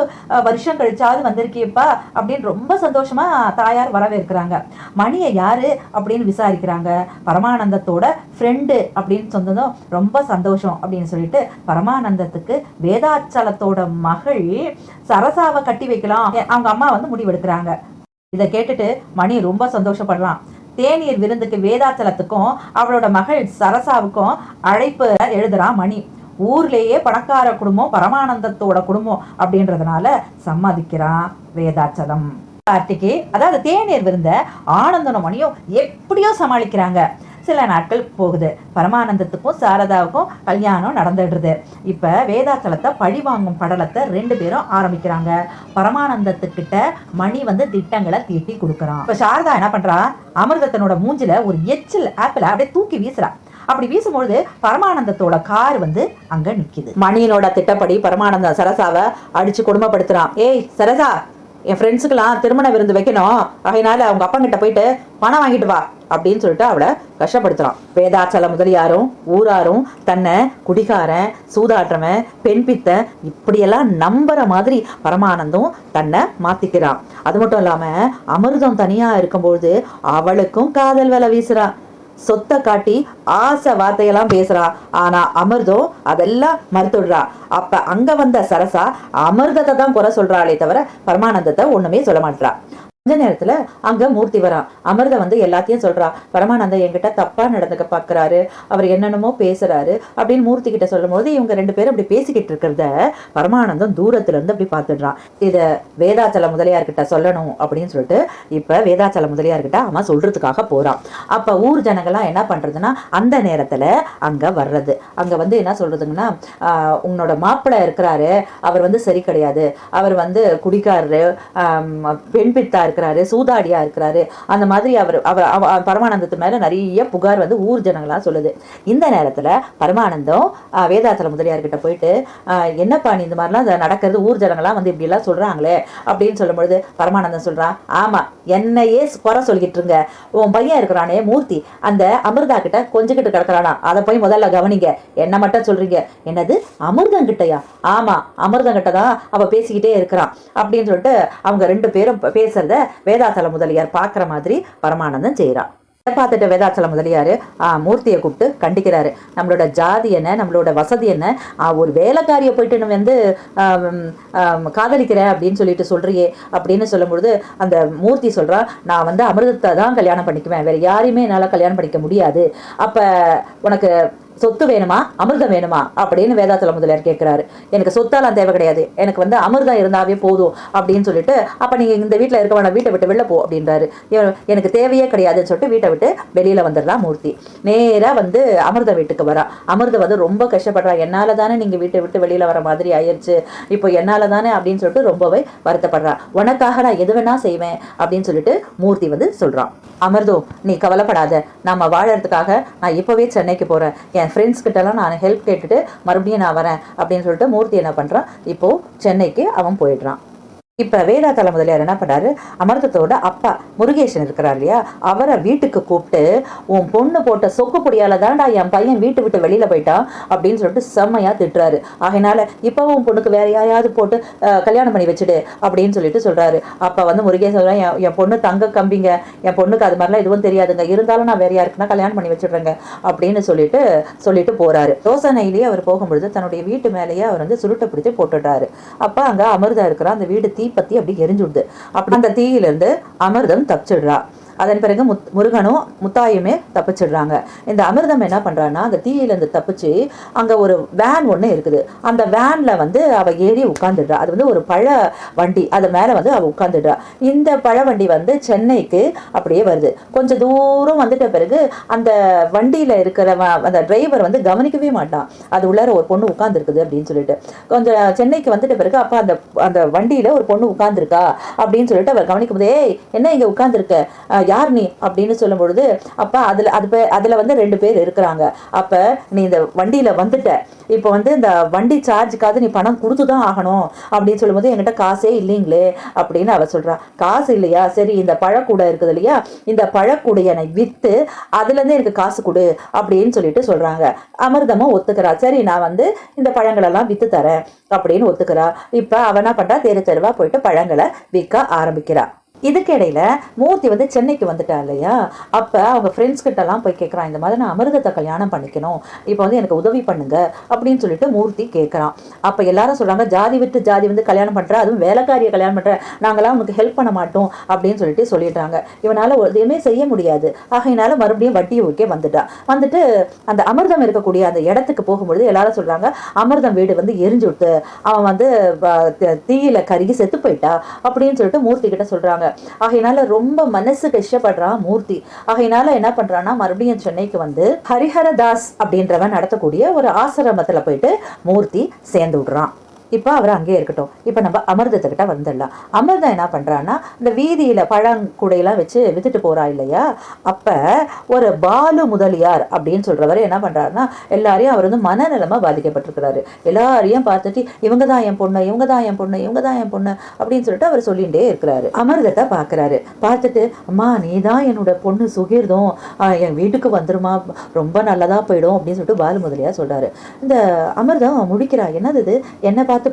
வருஷம் கழிச்சாவது வந்திருக்கியப்பா அப்படின்னு ரொம்ப சந்தோஷமா தாயார் வரவேற்கிறாங்க. மணியை யாரு அப்படின்னு விசாரிக்கிறாங்க. பரமானந்தத்தோட ஃப்ரெண்டு அப்படின்னு சொன்னதும் ரொம்ப சந்தோஷம் அப்படின்னு சொல்லிட்டு பரமானந்தத்துக்கு வேதாச்சலத்தோட மகள் சரசாவை கட்டி வைக்கலாம். அவங்க அம்மா வந்து முடிவெடுக்கிறாங்க. இதை கேட்டுட்டு மணி ரொம்ப சந்தோஷப்படுறான். தேநீர் விருந்துக்கு வேதாச்சலத்துக்கும் அவளோட மகள் சரசாவுக்கும் அழைப்பு எழுதுறான் மணி. ஊர்லேயே பணக்கார குடும்பம் பரமானந்தத்தோட குடும்பம் அப்படின்றதுனால சம்மதிக்கிறான் வேதாச்சலம். கார்த்திகே அதாவது தேநீர் விருந்த ஆனந்தனும் மணியும் எப்படியோ சமாளிக்கிறாங்க. சில நாட்கள் போகுது. பரமானந்தத்துக்கும் சாரதாவுக்கும் கல்யாணம் நடந்துடுறது இப்போ வேதாச்சலத்தை பழி வாங்கும் படலத்தை ரெண்டு பேரும் ஆரம்பிக்கிறாங்க. பரமானந்தத்துக்கிட்ட மணி வந்து திட்டங்களை தீட்டி கொடுக்குறான். இப்போ சாரதா என்ன பண்ணுறா அமிர்தத்தனோட மூஞ்சில் ஒரு எச்சில் ஆப்பிளை அப்படியே தூக்கி வீசுறா. அப்படி வீசும்பொழுது பரமானந்தத்தோட கார் வந்து அங்க நிக்குது. மணியனோட திட்டப்படி பரமானந்தம் சரசாவை அடிச்சு கொடுமைப்படுத்துறான். ஏய் சரசா என் ஃப்ரெண்ட்ஸுக்கெல்லாம் திருமண விருந்து வைக்கணும். அதனால அவங்க அப்பா கிட்ட போயிட்டு பணம் வாங்கிட்டு வா அப்படின்னு சொல்லிட்டு அவளை கஷ்டப்படுத்துறான். வேதாச்சல முதலியாரும் ஊராரும் தன்னை குடிகாரன் சூதாட்டவன் பெண் பித்த இப்படியெல்லாம் நம்புற மாதிரி பரமானந்தும் தன்னை மாத்திக்கிறான். அது மட்டும் இல்லாம அமிர்தம் தனியா இருக்கும்பொழுது அவளுக்கும் காதல் வலை வீசுறான் சொத்தை காட்டி ஆசை வார்த்தையெல்லாம் பேசுறா. ஆனா அமிர்தம் அதெல்லாம் மறுத்துடுறா. அப்ப அங்க வந்த சரசா அமிர்தத்தை தான் குறை சொல்றாளே தவிர பரமானந்தத்தை ஒண்ணுமே சொல்ல மாட்டா கொஞ்ச நேரத்துல அங்க மூர்த்தி வரா. அமிர்த வந்து எல்லாத்தையும் சொல்றா. பரமானந்தம் என்கிட்ட தப்பா நடந்துக்க பாக்குறாரு. அவர் என்னென்னமோ பேசுறாரு. அப்படின்னு மூர்த்தி கிட்ட சொல்லும்போது இவங்க ரெண்டு பேரும் அப்படி பேசிக்கிட்டு இருக்கிறத பரமானந்தம் தூரத்துல இருந்து அப்படி பாத்துடுறான் இத வேதாச்சல முதலியார் கிட்ட சொல்லணும் அப்படின்னு சொல்லிட்டு இப்ப வேதாச்சல முதலியார் கிட்ட அவன் சொல்றதுக்காக போறான் அப்ப ஊர் ஜனங்கள்லாம் என்ன பண்றதுன்னா அந்த நேரத்துல அங்க வர்றது. அங்க வந்து என்ன சொல்றதுங்கன்னா உன்னோட மாப்பிள்ளை இருக்கிறாரு. அவர் வந்து சரி கிடையாது. அவர் வந்து குடிக்காரரு. பெண் பித்தார் இருக்கிறாரு சூதாடியா இருக்கிறாரு. அந்த மாதிரி அவர் அவர் அவ- பரமானந்தத்து மேல நிறைய புகார் வந்து ஊர் ஜனங்களா சொல்லுது. இந்த நேரத்துல பரமானந்தம் ஆஹ், வேதாச்சல முதலியார் கிட்ட போயிட்டு என்னப்பா நீ இந்த மாதிரிலாம் நடக்கிறது? ஊர் ஜனங்களாம் வந்து இப்படி எல்லாம் சொல்றாங்களே? அப்படின்னு சொல்லும்பொழுது பரமானந்தம் சொல்றான் ஆமா என்னையே குறை சொல்லிட்டு இருங்க உன் பையன் இருக்கிறானே மூர்த்தி. அந்த அமிர்தா கிட்ட கொஞ்சிக்கிட்டு கிடக்கிறானா. அதை போய் முதல்ல கவனிங்க. என்ன மட்டும் சொல்றீங்க? என்னது? அமிர்தம் கிட்டயா? ஆமா அமிர்தம் கிட்ட தான் அவ பேசிக்கிட்டே இருக்கிறான். அப்படின்னு சொல்லிட்டு அவங்க ரெண்டு பேரும் பேசுகிறத வேதாச்சல முதலியார் பார்க்குற மாதிரி பரமானந்தம் செய்கிறான் இதை பார்த்துட்டு வேதாச்சல முதலியார் மூர்த்தியை கூப்பிட்டு கண்டிக்கிறாரு. நம்மளோட ஜாதி என்ன நம்மளோட வசதி என்ன ஒரு வேலைக்காரியை போயிட்டு நம்ம வந்து காதலிக்கிறேன் அப்படின்னு சொல்லிட்டு சொல்றியே அப்படின்னு சொல்லும்பொழுது அந்த மூர்த்தி சொல்றா நான் வந்து அமிர்தத்தை தான் கல்யாணம் பண்ணிக்குவேன். வேற யாரையுமே என்னால் கல்யாணம் பண்ணிக்க முடியாது. அப்போ உனக்கு சொத்து வேணுமா? அமிர்தம் வேணுமா? அப்படின்னு வேதாச்சல முதலியார் கேட்குறாரு எனக்கு சொத்தாலாம் தேவை கிடையாது. எனக்கு வந்து அமிர்தம் இருந்தாவே போதும் அப்படின்னு சொல்லிட்டு அப்போ நீங்கள் இந்த வீட்டில் இருக்க வேணாம் வீட்டை விட்டு வெளில போ அப்படின்றாரு. எனக்கு தேவையே கிடையாதுன்னு சொல்லிட்டு வீட்டை விட்டு வெளியில் வந்துடலாம் மூர்த்தி. நேராக வந்து அமிர்த வீட்டுக்கு வரா. அமிர்த வந்து ரொம்ப கஷ்டப்படுறா. என்னால் தானே நீங்கள் வீட்டை விட்டு வெளியில் வர மாதிரி ஆயிடுச்சு இப்போ என்னால் தானே அப்படின்னு சொல்லிட்டு ரொம்பவே வருத்தப்படுறா. உனக்காக நான் எது வேணா செய்வேன் அப்படின்னு சொல்லிட்டு மூர்த்தி வந்து சொல்கிறான் அமிர்தம் நீ கவலைப்படாத. நம்ம வாழறதுக்காக நான் இப்போவே சென்னைக்கு போகிறேன் என் ஃப்ரெண்ட்ஸ் கிட்டலாம் நான் ஹெல்ப் கேட்டுட்டு மறுபடியும் நான் வரேன் அப்படின்னு சொல்லிட்டு மூர்த்தி என்ன பண்ணுறான் இப்போது சென்னைக்கு அவன் போயிடுறான். இப்போ வேதாத்தல முதலியார் என்ன பண்ணாரு அமிர்தத்தோட அப்பா முருகேசன் இருக்கிறார் இல்லையா? அவரை வீட்டுக்கு கூப்பிட்டு உன் பொண்ணு போட்ட சொக்கு பொடியால் தான்டா என் பையன் வீட்டு விட்டு வெளியில் போயிட்டான் அப்படின்னு சொல்லிட்டு செம்மையாக திட்டுறாரு. ஆகையினால இப்போ உன் பொண்ணுக்கு வேற யாரையாவது போட்டு கல்யாணம் பண்ணி வச்சுடு அப்படின்னு சொல்லிட்டு சொல்கிறாரு அப்போ வந்து முருகேசன் என் என் பொண்ணு தங்க கம்பிங்க. என் பொண்ணுக்கு அது மாதிரிலாம் எதுவும் தெரியாதுங்க. இருந்தாலும் நான் வேற யாருக்குன்னா கல்யாணம் பண்ணி வச்சுடுறேங்க அப்படின்னு சொல்லிட்டு சொல்லிட்டு போகிறாரு யோசனையிலேயே அவர் போகும்பொழுது தன்னுடைய வீட்டு மேலேயே அவர் வந்து சுருட்டை பிடிச்சி போட்டுடுறாரு. அப்போ அங்கே அமிர்தா இருக்கிற அந்த வீடு தீப்பத்தி அப்படி எரிஞ்சு விடுது அப்படி அந்த தீயிலிருந்து அமிர்தம் தப்பிச்சிடுறா. அதன் பிறகு முத் முருகனும் முத்தாயுமே தப்பிச்சிடுறாங்க. இந்த அமிர்தம் என்ன பண்ணுறான்னா அந்த தீயிலேருந்து தப்பிச்சு அங்கே ஒரு வேன் ஒன்று இருக்குது. அந்த வேனில் வந்து அவள் ஏறி உட்காந்துடுறா அது வந்து ஒரு பழ வண்டி. அது மேலே வந்து அவள் உட்காந்துடுறா இந்த பழ வண்டி வந்து சென்னைக்கு அப்படியே வருது. கொஞ்சம் தூரம் வந்துட்ட பிறகு அந்த வண்டியில் இருக்கிற வ- அந்த டிரைவர் வந்து கவனிக்கவே மாட்டான். அது உள்ளார ஒரு பொண்ணு உட்காந்துருக்குது அப்படின்னு சொல்லிட்டு. கொஞ்சம் சென்னைக்கு வந்துட்ட பிறகு அப்போ அந்த அந்த வண்டியில் ஒரு பொண்ணு உட்காந்துருக்கா அப்படின்னு சொல்லிட்டு அவர் கவனிக்கும் போது ஏய் என்ன இங்கே உட்காந்துருக்க யார் நீ அப்படின்னு சொல்லும் பொழுது அப்ப அதுல அது பே- அதுல வந்து ரெண்டு பேர் இருக்கிறாங்க. அப்ப நீ இந்த வண்டியில வந்துட்ட. இப்போ வந்து இந்த வண்டி சார்ஜுக்காவது நீ பணம் கொடுத்து தான் ஆகணும் அப்படின்னு சொல்லும்போது என்கிட்ட காசே இல்லைங்களே அப்படின்னு அவ சொல்றா. காசு இல்லையா? சரி இந்த பழக்கூடை இருக்குது இல்லையா? இந்த பழக்கூடையனை விற்று அதுலேருந்து எனக்கு காசு கொடு அப்படின்னு சொல்லிட்டு சொல்றாங்க. அமிர்தமும் ஒத்துக்கிறா. சரி நான் வந்து இந்த பழங்களெல்லாம் விற்று தரேன் அப்படின்னு ஒத்துக்கிறா. இப்போ அவ என்ன பண்றா? தெரு தெருவா போயிட்டு பழங்களை விற்க ஆரம்பிக்கிறா. இதுக்கு இடையில மூர்த்தி வந்து சென்னைக்கு வந்துட்டா இல்லையா? அப்ப அவங்க ஃப்ரெண்ட்ஸ் கிட்ட எல்லாம் போய் கேட்கறான் இந்த மாதிரி நான் அமிர்தத்தை கல்யாணம் பண்ணிக்கணும். இப்போ வந்து எனக்கு உதவி பண்ணுங்க. அப்படின்னு சொல்லிட்டு மூர்த்தி கேட்கறான் அப்ப எல்லாரும் சொல்றாங்க ஜாதி விட்டு ஜாதி வந்து கல்யாணம் பண்ற அதுவும் வேலைக்காரியை கல்யாணம் பண்ற நாங்களாம் உனக்கு ஹெல்ப் பண்ண மாட்டோம். அப்படின்னு சொல்லிட்டு சொல்லிடுறாங்க. இவனால எதுவுமே செய்ய முடியாது. ஆகையினால மறுபடியும் வட்டி ஊக்கே வந்துட்டா. வந்துட்டு அந்த அமிர்தம் இருக்கக்கூடிய அந்த இடத்துக்கு போகும்பொழுது எல்லாரும் சொல்றாங்க அமிர்தம் வீடு வந்து எரிஞ்சு விட்டு அவன் வந்து தீயில கருகி செத்து போயிட்டா. அப்படின்னு சொல்லிட்டு மூர்த்தி கிட்ட சொல்றாங்க. ஆகையினால ரொம்ப மனசு கஷ்டப்படுறான் மூர்த்தி. ஆகையினால என்ன பண்றான்னா மறுபடியும் சென்னைக்கு வந்து ஹரிஹரதாஸ் அப்படின்றவன் நடத்தக்கூடிய ஒரு ஆசிரமத்தில் போயிட்டு மூர்த்தி சேர்ந்து விடுறான். இப்போ அவர் அங்கேயே இருக்கட்டும். இப்போ நம்ம அமிர்தத்துக்கிட்ட வந்துடலாம். அமிர்தம் என்ன பண்ணுறான்னா இந்த வீதியில் பழங்குடையெல்லாம் வச்சு வித்துட்டு போறா இல்லையா? அப்போ ஒரு பாலு முதலியார் அப்படின்னு சொல்கிறவர் என்ன பண்ணுறாருன்னா எல்லாரையும் அவர் வந்து மனநலமாக பாதிக்கப்பட்டிருக்கிறாரு. எல்லாரையும் பார்த்துட்டு இவங்க தான் என் பொண்ணு இவங்க தான் என் பொண்ணு இவங்க தான் என் பொண்ணு அப்படின்னு சொல்லிட்டு அவர் சொல்லிகிட்டே இருக்கிறாரு. அமிர்தத்தை பார்க்குறாரு. பார்த்துட்டு அம்மா நீ தான் என்னோட பொண்ணு சுகிர்தம். என் வீட்டுக்கு வந்துருமா. ரொம்ப நல்லதா போயிடும் அப்படின்னு சொல்லிட்டு பாலு முதலியார் சொல்றாரு. இந்த அமிர்தம் முடிக்கிறா. என்னது இது?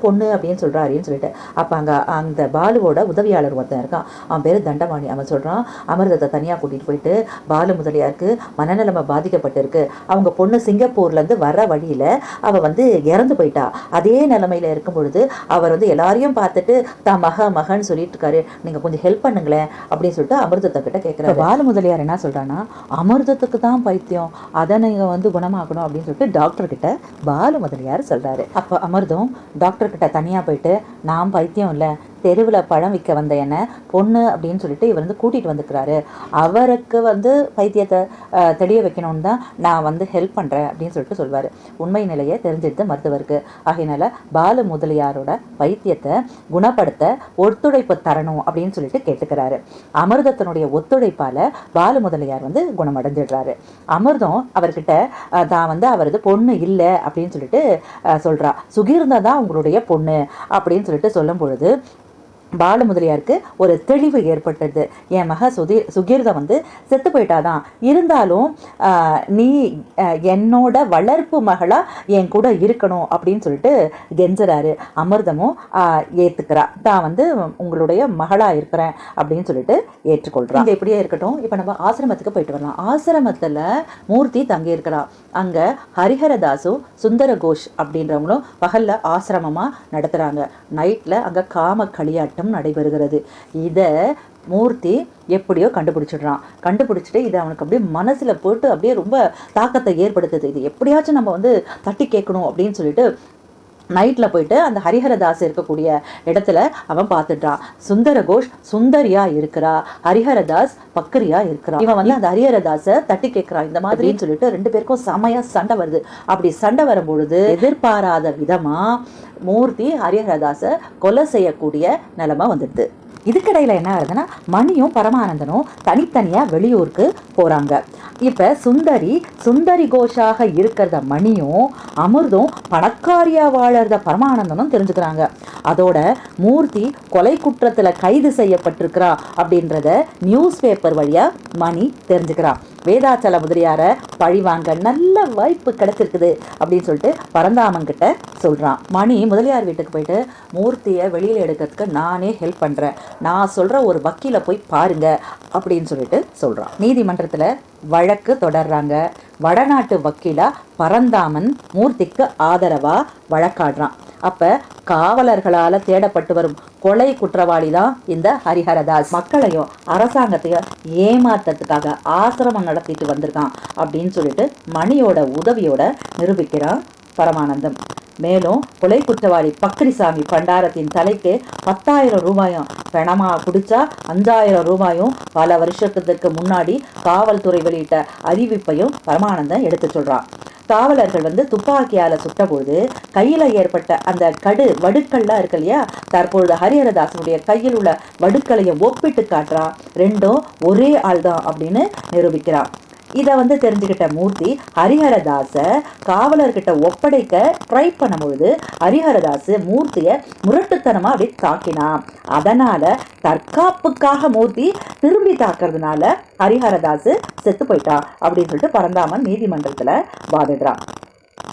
பொண்ணு அப்படின்னு சொல்றாருன்னு சொல்லிட்டு அப்போ அங்கே அந்த பாலுவோட உதவியாளர் ஒருத்தன் இருக்கான். அவன் பேர் தண்டபாணி. அவன் சொல்றான் அமிர்தத்தை தனியா கூட்டிட்டு போயிட்டு பாலு முதலியாருக்கு மனநலமை பாதிக்கப்பட்டிருக்கு. அவங்க பொண்ணு சிங்கப்பூர்ல இருந்து வர வழியில அவ வந்து இறந்து போயிட்டா. அதே நிலைமையில இருக்கும் பொழுது அவர் வந்து எல்லாரையும் பார்த்துட்டு தான் மக மகன்னு சொல்லிட்டு இருக்காரு. நீங்க கொஞ்சம் ஹெல்ப் பண்ணுங்களேன். அப்படின்னு சொல்லிட்டு அமிர்தத்தை கிட்ட கேட்கிறாரு பாலு முதலியார் என்ன சொல்றான்னா அமிர்தத்துக்கு தான் பைத்தியம். அதை நீங்க வந்து குணமாக்கணும். அப்படின்னு சொல்லிட்டு டாக்டர் கிட்ட பாலு முதலியார் சொல்றாரு. அப்ப அமிர்தம் டாக்டர் டாக்டர்கிட்ட தனியாக போயிட்டு நான் பைத்தியம் இல்லை. தெருவில் பழம் விற்க வந்த என்னை பொண்ணு அப்படின்னு சொல்லிட்டு இவர் வந்து கூட்டிகிட்டு வந்துக்கிறாரு. அவருக்கு வந்து பைத்தியத்தை தெளிய வைக்கணும்னு தான் நான் வந்து ஹெல்ப் பண்ணுறேன் அப்படின்னு சொல்லிட்டு சொல்வார். உண்மை நிலையை தெரிஞ்செடுத்த மருத்துவருக்கு. ஆகையினால பாலு முதலியாரோட பைத்தியத்தை குணப்படுத்த ஒத்துழைப்பு தரணும் அப்படின்னு சொல்லிட்டு கேட்டுக்கிறாரு. அமிர்தத்தினுடைய ஒத்துழைப்பால பாலு முதலியார் வந்து குணமடைஞ்சிடுறாரு. அமிர்தம் அவர்கிட்ட தான் வந்து அவரது பொண்ணு இல்லை அப்படின்னு சொல்லிட்டு சொல்கிறா சொல்றா. சுகீர்ந்தா தான் உங்களுடைய பொண்ணு அப்படின்னு சொல்லிட்டு சொல்லும் பொழுது பாலு முதலியாருக்கு ஒரு தெளிவு ஏற்பட்டது. என் மக சுதி சுகீர்தம் வந்து செத்து போயிட்டாதான். இருந்தாலும் நீ என்னோட வளர்ப்பு மகளா என் கூட இருக்கணும் அப்படின்னு சொல்லிட்டு கெஞ்சுறாரு. அமிர்தமும் ஆஹ், ஏத்துக்கிறா. தான் வந்து உங்களுடைய மகளா இருக்கிறேன் அப்படின்னு சொல்லிட்டு ஏற்றுக்கொள்றான் இது இப்படியே இருக்கட்டும். இப்போ நம்ம ஆசிரமத்துக்கு போயிட்டு வரலாம். ஆசிரமத்துல மூர்த்தி தங்கி இருக்கிறா அங்க ஹரிஹரதாசும் சுந்தர கோஷ் அப்படின்றவங்களும் பகல்ல ஆசிரமமா நடத்துறாங்க. நைட்ல அங்க காம களியாட்டம் நடைபெறுகிறது. இதை மூர்த்தி எப்படியோ கண்டுபிடிச்சிடுறான். கண்டுபிடிச்சிட்டு இது அவனுக்கு அப்படியே மனசுல போட்டு அப்படியே ரொம்ப தாக்கத்தை ஏற்படுத்துது. இது எப்படியாச்சும் நம்ம வந்து தட்டி கேட்கணும் அப்படின்னு சொல்லிட்டு நைட்ல போயிட்டு அந்த ஹரிஹரதாஸ் இருக்கக்கூடிய இடத்துல அவன் பார்த்துட்டான். சுந்தர கோஷ் சுந்தரியா இருக்கிறா. ஹரிஹரதாஸ் பக்கரியா இருக்கிறா. இவன் வந்து அந்த ஹரிஹரதாஸை தட்டி கேட்கிறான். இந்த மாதிரின்னு சொல்லிட்டு ரெண்டு பேருக்கும் செமையா சண்டை வருது. அப்படி சண்டை வரும்பொழுது எதிர்பாராத விதமா மூர்த்தி ஹரிஹரதாஸை கொலை செய்யக்கூடிய நிலைமை வந்துடுது. இதுக்கிடையில் என்ன ஆகுதுன்னா மணியும் பரமானந்தனும் தனித்தனியாக வெளியூருக்கு போகிறாங்க இப்போ சுந்தரி சுந்தரி கோஷாக இருக்கிறத மணியும் அமிர்தும் பணக்காரியாக வாழறத பரமானந்தனும் தெரிஞ்சுக்கிறாங்க. அதோட மூர்த்தி கொலை குற்றத்தில் கைது செய்யப்பட்டிருக்கிறா அப்படின்றத நியூஸ் பேப்பர் வழியா மணி தெரிஞ்சுக்கிறான் வேதாச்சல முதலியார பழிவாங்க நல்ல வாய்ப்பு கிடைச்சிருக்குது அப்படின்னு சொல்லிட்டு பரந்தாமன் சொல்கிறான் மணி முதலியார் வீட்டுக்கு போயிட்டு மூர்த்தியை வெளியில் எடுக்கிறதுக்கு நானே ஹெல்ப் பண்ணுறேன் நான் சொல்கிற ஒரு வக்கீல போய் பாருங்க அப்படின்னு சொல்லிட்டு சொல்கிறான் நீதிமன்றத்தில் வழக்கு தொடர்றாங்க. வடநாட்டு வக்கீலாக பரந்தாமன் மூர்த்திக்கு ஆதரவாக வழக்காடுறான். அப்ப காவலர்களால தேடப்பட்டு வரும் கொலை குற்றவாளி தான் இந்த ஹரிஹரதாஸ். மக்களையும் அரசாங்கத்தையும் ஏமாத்துறதுக்காக ஆசிரமம் நடத்திட்டு வந்திருக்கான் அப்படின்னு சொல்லிட்டு மணியோட உதவியோட நிரூபிக்கிறான் பரமானந்தம். மேலும் கொலை குற்றவாளி பக்ரிசாமி பண்டாரத்தின் தலைக்கு பத்தாயிரம் ரூபாயும் பணமாக குடிச்சா அஞ்சாயிரம் ரூபாயும் பல வருஷத்துக்கு முன்னாடி காவல்துறை வெளியிட்ட அறிவிப்பையும் பரமானந்தம் எடுத்து சொல்றான். காவலர்கள் வந்து துப்பாக்கியால சுட்டபோது கையில ஏற்பட்ட அந்த கடு வடுக்கள்லாம் இருக்கு இல்லையா? தற்பொழுது ஹரிஹரதாசனுடைய கையில் உள்ள வடுக்களையும் ஒப்பிட்டு காட்டுறான். ரெண்டும் ஒரே ஆள் தான் அப்படின்னு நிரூபிக்கிறான். இதை வந்து தெரிஞ்சுக்கிட்ட மூர்த்தி ஹரிஹரதாஸை காவலர்கிட்ட ஒப்படைக்க ட்ரை பண்ணும்பொழுது ஹரிஹரதாஸ் மூர்த்தியை முரட்டுத்தனமா அப்படி தாக்கினான். அதனால தற்காப்புக்காக மூர்த்தி திரும்பி தாக்குறதுனால ஹரிஹரதாஸ் செத்து போயிட்டான் அப்படின்னு சொல்லிட்டு பரந்தாமன் நீதிமன்றத்துல வாதிடுறான்.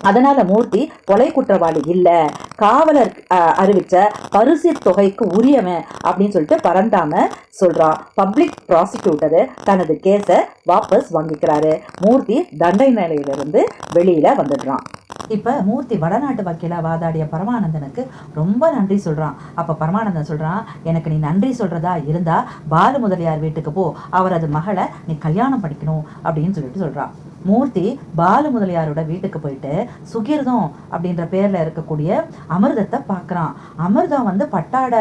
அதனால மூர்த்தி கொலை குற்றவாளி இல்ல. காவலர் அறிவிச்ச பரிசு தொகைக்கு உரியவன் அப்படின்னு சொல்லிட்டு பரந்தாம சொல்றான் பப்ளிக் ப்ராசிக்யூட்டரு தனது கேஸை வாபஸ் வாங்கிக்கிறாரு. மூர்த்தி தண்டனை நிலையிலிருந்து வெளியில வந்துடுறான். இப்ப மூர்த்தி வடநாட்டு வக்கீலா வாதாடிய பரமானந்தனுக்கு ரொம்ப நன்றி சொல்றான். அப்ப பரமானந்தன் சொல்றான் எனக்கு நீ நன்றி சொல்றதா இருந்தா பாலு முதலியார் வீட்டுக்கு போ. அவரது மகளை நீ கல்யாணம் பண்ணிக்கணும். அப்படின்னு சொல்லிட்டு சொல்றான் மூர்த்தி பாலு முதலியாரோட வீட்டுக்கு போயிட்டு சுகிர்தம் அப்படின்ற பேர்ல இருக்கக்கூடிய அமிர்தத்தை பார்க்கறான். அமிர்தம் வந்து பட்டாட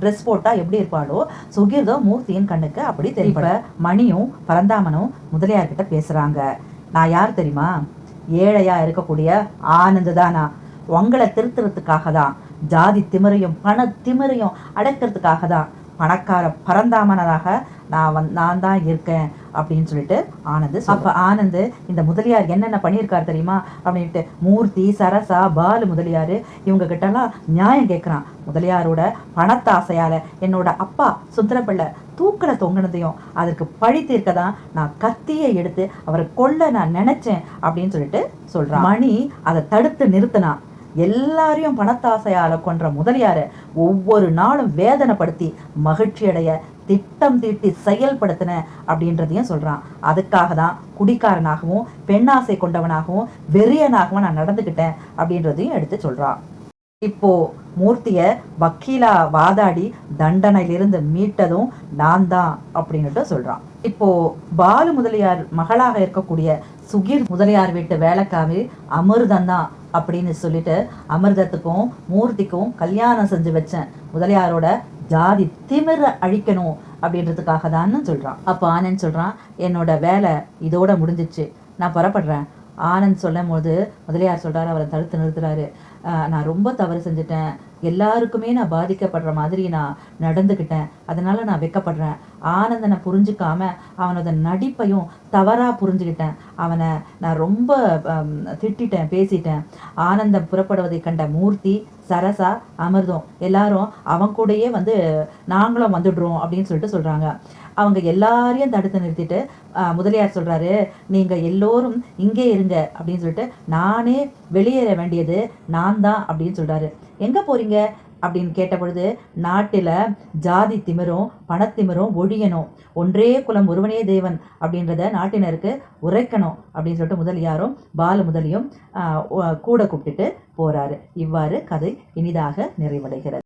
ட்ரெஸ் போட்டா எப்படி இருப்பாளோ சுகிர்தம் மூர்த்தியின் கண்ணுக்கு அப்படி தெரியப்பட மணியும் பரந்தாமனும் முதலியார்கிட்ட பேசுறாங்க. நான் யார் தெரியுமா? ஏழையா இருக்கக்கூடிய ஆனந்து தானா உங்களை திருத்துறதுக்காக தான் ஜாதி திமிரையும் பண திமிரையும் அடக்கிறதுக்காக தான் பணக்கார பரந்தாமனராக நான் வந் நான் தான் இருக்கேன். அப்படின்னு சொல்லிட்டு ஆனந்த் அப்ப ஆனந்த் இந்த முதலியார் என்னென்ன பண்ணியிருக்காரு தெரியுமா? அப்படின்ட்டு மூர்த்தி சரசா பாலு முதலியார் இவங்க கிட்டலாம் நியாயம் கேட்குறான் முதலியாரோட பணத்தாசையால என்னோட அப்பா சுந்தரப்பிள்ளை தூக்கல தொங்கினதையும் அதற்கு பழி தீர்க்க தான் நான் கத்தியை எடுத்து அவரை கொல்ல நான் நினைச்சேன் அப்படின்னு சொல்லிட்டு சொல்றான். மணி அதை தடுத்து நிறுத்தினான். எல்லாரையும் பணத்தாசையால் கொன்ற முதலியாரை ஒவ்வொரு நாளும் வேதனைப்படுத்தி மகிழ்ச்சியடைய திட்டம் தீட்டி செயல்படுத்தின அப்படின்றதையும் சொல்கிறான் அதுக்காக தான் குடிக்காரனாகவும் பெண்ணாசை கொண்டவனாகவும் வெறியனாகவும் நான் நடந்துக்கிட்டேன் அப்படின்றதையும் எடுத்து சொல்கிறான் இப்போ மூர்த்திய வக்கீலா வாதாடி தண்டனையிலிருந்து மீட்டதும் நான் தான் அப்படின்னுட்டு சொல்றான். இப்போ பாலு முதலியார் மகளாக இருக்கக்கூடிய சுகீர் முதலியார் வீட்டு வேலைக்காவே அமிர்தம் தான் அப்படின்னு சொல்லிட்டு அமிர்தத்துக்கும் மூர்த்திக்கும் கல்யாணம் செஞ்சு வச்சேன். முதலியாரோட ஜாதி திமிர அழிக்கணும் அப்படின்றதுக்காக தான்னு சொல்றான். அப்போ ஆனந்த் சொல்றான் என்னோட வேலை இதோட முடிஞ்சிச்சு. நான் புறப்படுறேன். ஆனந்த் சொல்லும் போது முதலியார் சொல்றாரு அவரை தடுத்து நிறுத்துறாரு. நான் ரொம்ப தவறு செஞ்சுட்டேன். எல்லாருக்குமே நான் பாதிக்கப்படுற மாதிரி நான் நடந்துக்கிட்டேன் அதனால நான் வெக்கப்படுறேன். ஆனந்தனை புரிஞ்சுக்காம அவனோட நடிப்பையும் தவறாக புரிஞ்சுக்கிட்டேன் அவனை நான் ரொம்ப திட்டிட்டேன் பேசிட்டேன். ஆனந்தம் புறப்படுவதை கண்ட மூர்த்தி சரசா அமிர்தம் எல்லாரும் அவன் கூடயே வந்து நாங்களும் வந்துடுறோம் அப்படின்னு சொல்லிட்டு சொல்கிறாங்க அவங்க எல்லாரையும் தடுத்து நிறுத்திட்டு முதலியார் சொல்கிறாரு நீங்கள் எல்லோரும் இங்கே இருங்க அப்படின்னு சொல்லிட்டு நானே வெளியேற வேண்டியது நான் தான் அப்படின்னு சொல்கிறாரு எங்கே போகிறீங்க அப்படின்னு கேட்ட பொழுது நாட்டில் ஜாதி திமிரும் பணத்திமிரும் ஒழியணும். ஒன்றே குலம் ஒருவனே தேவன் அப்படின்றத நாட்டினருக்கு உரைக்கணும் அப்படின்னு சொல்லிட்டு முதலியாரும் பால முதலியும் கூட கூப்பிட்டுட்டு போகிறாரு இவ்வாறு கதை இனிதாக நிறைவடைகிறது.